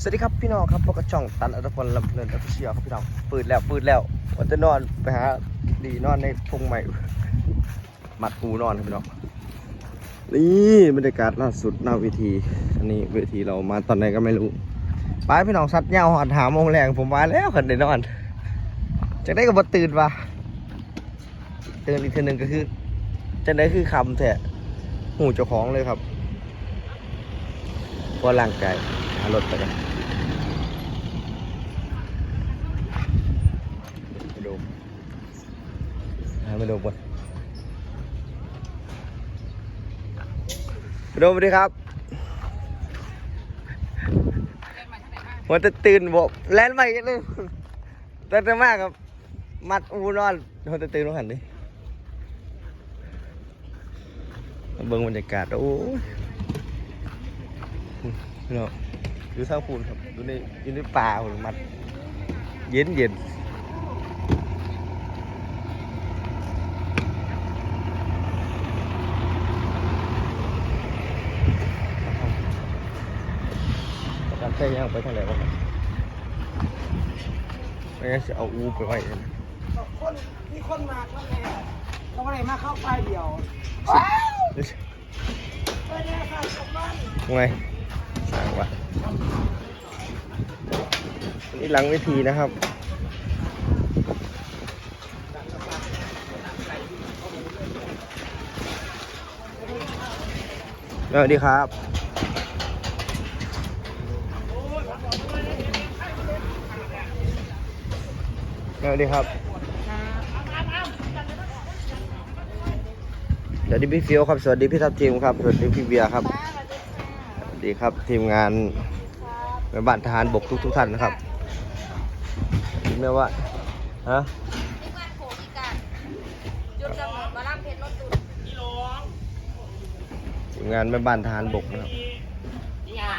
สวัสดีครับพี่น้องครับพบกับช่องตันอัตพลลำเพลินออฟฟิเชียครับพี่น้องปืดแล้วปืดแล้ววันจะนอนไปหาดีนอนในพงใหม่มัดปูนอนครับพี่น้องนี่บรรยากาศล่าสุดหน้าเวทีอันนี้เวทีเรามาตอนไหนก็ไม่รู้ไปพี่น้องสัตว์ยาวหอดหาโมงแรงผมมาแล้วคันได้นอนจากได้ก็บ่ตื่นวะตื่นอีกทีหนึ่งก็คือจะได้คือคำแท้หูเจ้าของเลยครับเพราร่างกายารถไปกันไปดูไปดูบนไปดูสวัสดีครับวันจะตื่นบอกแลนด์ใหม่กันเลยตื่นมากครับ มัดอูนอนวันจะตื่นต้องหันดิเบิ่งบรรยากาศโอ้ยเนาะ อยู่ทางพูนครับอยู่ในอยู่ในป่าผมมันเย็นเย็นประกันใช้ย่างไปทางไหนวะครับไม่งั้นจะเอาอูไปไว้นะคนมีคนมาเข้าแน่เขาไม่ได้มาเข้าไปเดียวไปเนี่ยค่ะกลับบ้านไงสร้างวะ นี่หลังเวทีนะครับ สวัสดีครับสวัสดีครับ สวัสดีพี่ฟิวครับ สวัสดีพี่ทัพทีมครับ สวัสดีพี่เบียร์ครับ สวัสดีครับทีมงานแม่บ้านทหารบกทุกทุกๆท่านนะครับแม่ว่าฮะที่บ้านโขอีกาจุดกำเนิดมาล่ำเพชรรถตุนทีมงานแม่บ้านทหารบกนะครับหยา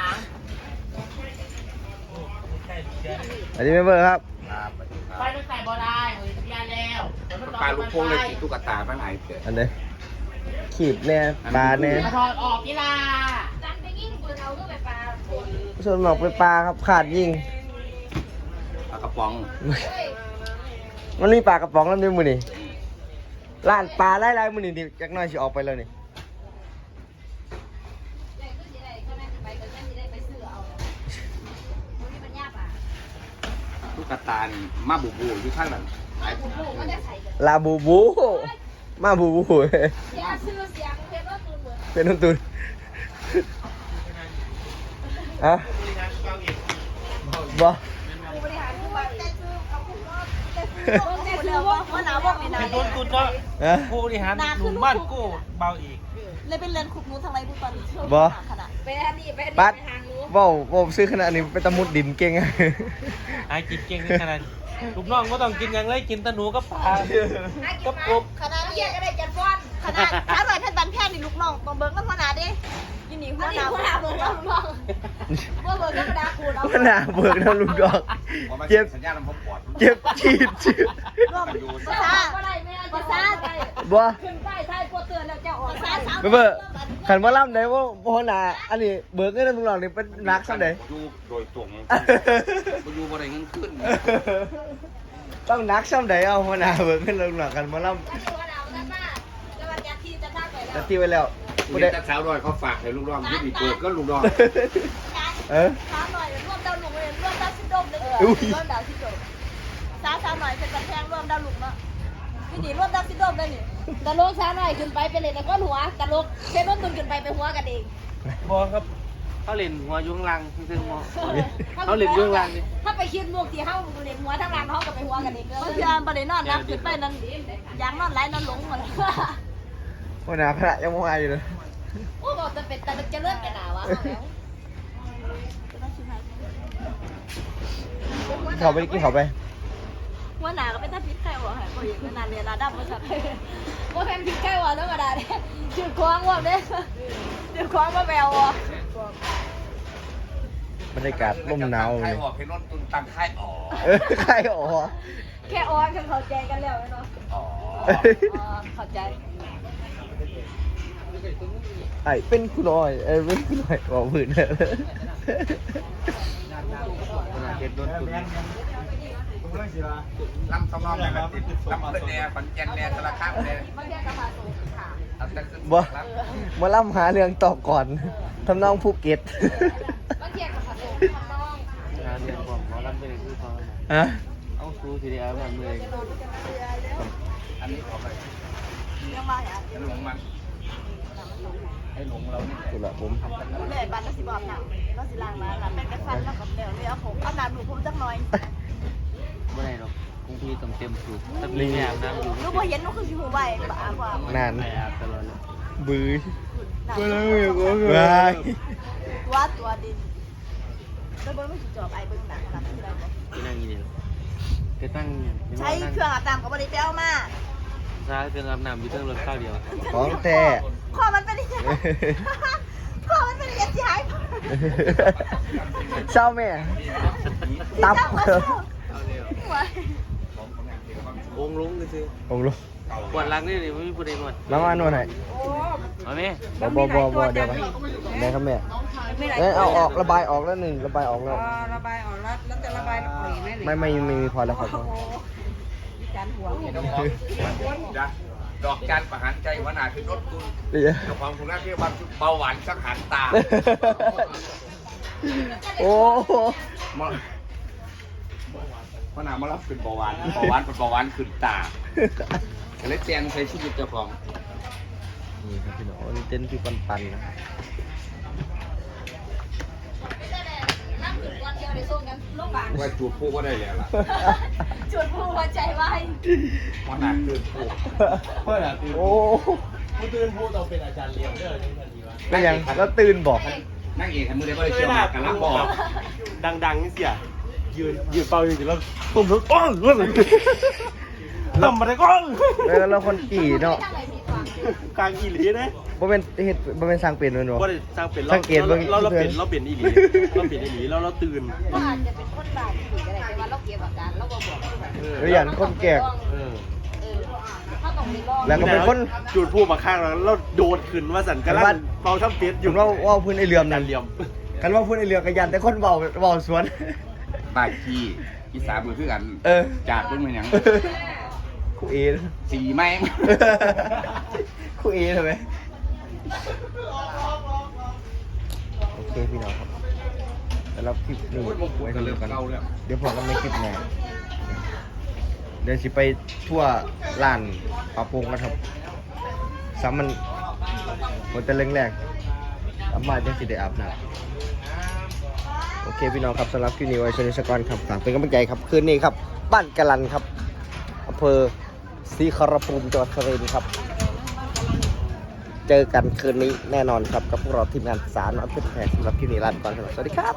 อันนี้แม่เบอร์ครับไปรถไฟบ่ได้เฮ้ยยาแล้วปลาลูกโป่งเลยกินตุ๊กตาบ้างไงเกิดอันนี้ขีดแน่ปลาแน่ถอดออกกีฬา ส่วนหมอกไปปลาครับขาดยิงปลากระป๋อง มันมีปลากระป๋องแล้วด้วยมือนี่ร้านปลาไล่ๆมือนี่ดิจักหน้อยสิออกไปแล้วนี่ได้ขึ้นสิได้ข้างในสิไปก็ยังสิได้ไปซื้อเอามันมีปัญญาป่ะตุ๊กตานี่มาบูบูอยู่ข้างหลังไม่ผมลูกก็ได้ใส่กันลาบูบู มาบูบูเสียชื่อเสียงเพชรรถตุนเหมือนเป็นต้นตุน อะบอผู้บริหารผู้บริหารซื้อเอาผู้รอดแต่ซื้อแต่ซื้อว่าว่าหนาวบอกในนาเป็นเลต้นยทุนเนาะอะผู้บริหารหนุ่มบ้านกู้เบาอีก เลยเป็นเรือนขุดนู้นทางไรกูตอนเชื่อบ่ขนาดไปอันนี้ไปปัดทางนู้นเว้าเว้าซื้อขนาดนี้ไปตะมุดดินเก่งอะไอ้กินเก่งขนาด ลูกน้องก็ต้องกินอย่างไรกินแตะหนูกับปลาก็ปุ๊บขนาดนี้ก็ได้จัดฟ้อนขนาดถ้าหน่อยเพชรบันแพงนี่ลูกน้องต้องเบิ้งน้ำขนาดดิยินดีหัอัวนหนี้น้าหัวหน้าเบิร์ดเราลองว่าเบิร์ดก็ดาคูดเอามันหนาเบิกนะลูกดอกพอมาเจ็บ สัญญาณลำโพงปอดเจ็บฉีดฉีดร่วมอยู่ภาษาก็ได้แม่ภาษาไทยบ่ขึ้นป้ายไทยกดเตือนแล้วจะออกภาษาสาวไม่เบิก ขันว่าล่ำได้ว่าพ่อหนาอันนี้เบิกเงินมึงหลอกนี่เป็นนักสักไหนอยู่โดยตรงกูอยู่บริเงินขึ้น ต้องนักซ้ำใดเอาพ่อหนาเบิกเงินมึงหลอกกันมาล่ถ้าตัวดาวนั่นน่ะจะวันยาทีจะท่าไปำแล้แต่วที่ไว้แล้วกูกูได้ได้ตาสาวดอยเขาฝากให้ลูกน้องที่มีเกิดก็ลูกน้องเออสาวหน่อยร่วมดาวหลุมเลยร่วมดาวซิดโดมเลยอุ้ยร่วมดาวซิดโดมสาวสาวหน่อยเพชรบันแพงร่วมดาวหลุมเนาะ ยินดีร่วมดาวซิดโดมเลยนี่ตะโลกช้าหน่อยขึ้นไปเป็นเลยแล้วก็หัวตะโลกเส้นรถตุนขึ้นไปไปหัวกันเองบอครับเขาเล่นหัวอยุ่ข้างล่างซึ่งหัวเขาเล่นอยุ่ข้างล่างนี่ถ้าไปคิดมุกที่เฮาเล่นหัวทั้งล่างเขาก็ไปหัวกันเองบางทีอ่านประเด็นนอนนะขึ้นไปนั้นยางนอนไหลนอนหลงหมดเลยพ่อหนาพระยังไม่มาอยู่เลยโอ้บอกจะเป็นแต่จะเลื่อนกันหนาวะเขาไปกินเขาไป ว่าหนาก็เป็นท่าพิษใครวะหายไปอีกนานเรียนนาดับมาสัตว์ว่าแพมพิกใกล้วันธรรมดาเนี่ยชื่อควางว่าเนี่ยชื่อควางว่าแมวอะบรรยากาศร่มหนาวเลใครยออกเพนรถตุนตังค่ายอ๋อเออใครอ๋อ แค่ออนกันเข้าใจกันแล้วเนาะอ๋ออ๋อเข้าใจไอ้เป็นคุณน้อยเอ้เป็นคุณน้อยบอกผืนเถอะโดนตุน ลำสมองแม่กันติดลำเพื่อนแน่ฝันแก่นแน่สารคามแน่บางทีก็มาสูงค่ะเอาแต่ขึ้นบ่มาล่ำหาเรื่องต่อก่อนทำนองภูเก็ตบางทีก็ผสมทำนองงานเรียนผมหมอลำเป็นคือพอฮะเอาซูทีเดียวมันเมื่อยอันนี้ขอไปยังมาหาให้หลงมันให้หลงเราเนี่ยสุดละผมเลยบ้านก็สิบอกหนังก็สิล้างมาแล้วเป็นกระสันแล้วกับเดี๋ยวเนี่ยผมเอาหน้ำหนูผมจักหน่อย ไม่ได้หรอกบางทีต้องเต็มสูบถ้ามีแม่อาบน้ำอยู่ลูกพอเห็นลูกคือชิวใบบ้าความนานไม่อาบตลอดเลยบื้อหนังว้ายตัวตัวดินแล้วเบิ้งไม่สิจอบไอ้เบิ้งหนังขนาดที่เราบอกที่นั่งอยู่นี่จะตั้งใช้เครื่องอาบน้ำกับบริเปลมาใช้เครื่องอาบน้ำอยู่เตั้งรถข้าวเดียวของแท้ ข้อมันเป็นยังไงข้อมันเป็นยังไงที่หายเศร้าแม่ตับองค์ลุงก็คือผมรู้ปวดหลังนี่นี่ไม่มีผู้ใดนวดแล้วมานวดให้เอาไหมบอบอบอบเดี๋ยวไปแม่ครับแม่เอ้ยเอาออกระบายออกแล้วหนึ่งระบายออกแล้วระบายออกแล้วแล้วจะระบายออกอีกไหมไม่ไม่ไม่มีพอแล้วครับจานหัวเดี๋ยวน้องจ้ะดอกจานประหารใจหัวหน้าคือรถคุณเดี๋ยวเจ้าของคุณน่าที่ว่าเบาหวานสังหารตา โอ้ โหมาหัวหน้ามารับเป็นเบาหวานเบาหวานเป็นเบาหวานขึ้นตาก็เลยแจงใส่ชีวิตเจ้าของนี่ครับพี่น้องนี่เต้นพี่ปันปันนะนั่งถึงวันเดียวในโซนกันโรงพยาบาลว่าจูบผู้ก็ได้แล้วล่ะจุดผู้หัวใจไว้หัวหน้าคือผู้โอ้ผู้ตื่นผู้ต้องเป็นอาจารย์เลี้ยงเด้อนี่ทันทีวะก็ยังแล้วตื่นบอกนั่งเอกมือได้ก็เลยเชื่อมกันรับบอกดังๆนี่เสีย ยืนยืนเป่าอยู่แล้วตุ้มทุกอ้อนรู้สึกทำมาได้ก้อนแล้วเราคนกี่เนาะตั้งไหนผิดหวังกลางอีหลีนะบ่เป็นเฮ็ดบ่เป็นสร้างเป็นเลยเนาะว่าได้สร้างเป็นสังเกตเบิ่งเราเราเปลี่ยนเราเปลี่ยนอีหลีเราเปลี่ยนอีหลีแล้วเราตื่นก็อาจจะเป็นคนบาดผิดอะไรแต่ว่าเราเก็บอาการเราก็บอกว่าแบบหรืออย่างคนแก่เออเออถ้าต้องมีลองแล้วก็เป็นคนจูดพูดมาข้างเราแล้วโดดขึ้นว่าสันกระลันเป่าช่ำเป็ดออยู่ยู่ว่าว่าพื้นไอเรือมดันั่นนเหลี่ยม กันว่าพื้นไอเรือกันยันแต่คนเบาเบาสวน บายขี้อีสานมือคือกันเออ จากเพิ่งเป็นหยังครูเอสีแม่งครูเอใช่ไหมโอเคพี่น้องครับแล้วเราคลิปนี้พูดมงกุฎไว้ก็กันเริ่เริ่มกันเก่าแล้ว เดี๋ยวผมก็ไม่คลิปหน้าเดี๋ยวสิไปทั่วร้านปลาโปงกันครับซ้ำมันมันจะแรงๆอามาจะสิได้อาบน้ำ โอเคพี่น้องครับสำหรับคลิปนี้ไว้ชนิสกรครับฝากเป็นกำลังใจครับคืนนี้ครับ บ้านกะลันครับอำเภอศรีขอรภูมิจังหวัดสุรินทร์ครับ เจอกันคืนนี้แน่นอนครับกับพวกเราทีมงานสารน้อยเพื่อนแพรสำหรับคลิปนี้ลาไปก่อนสวัสดีครับ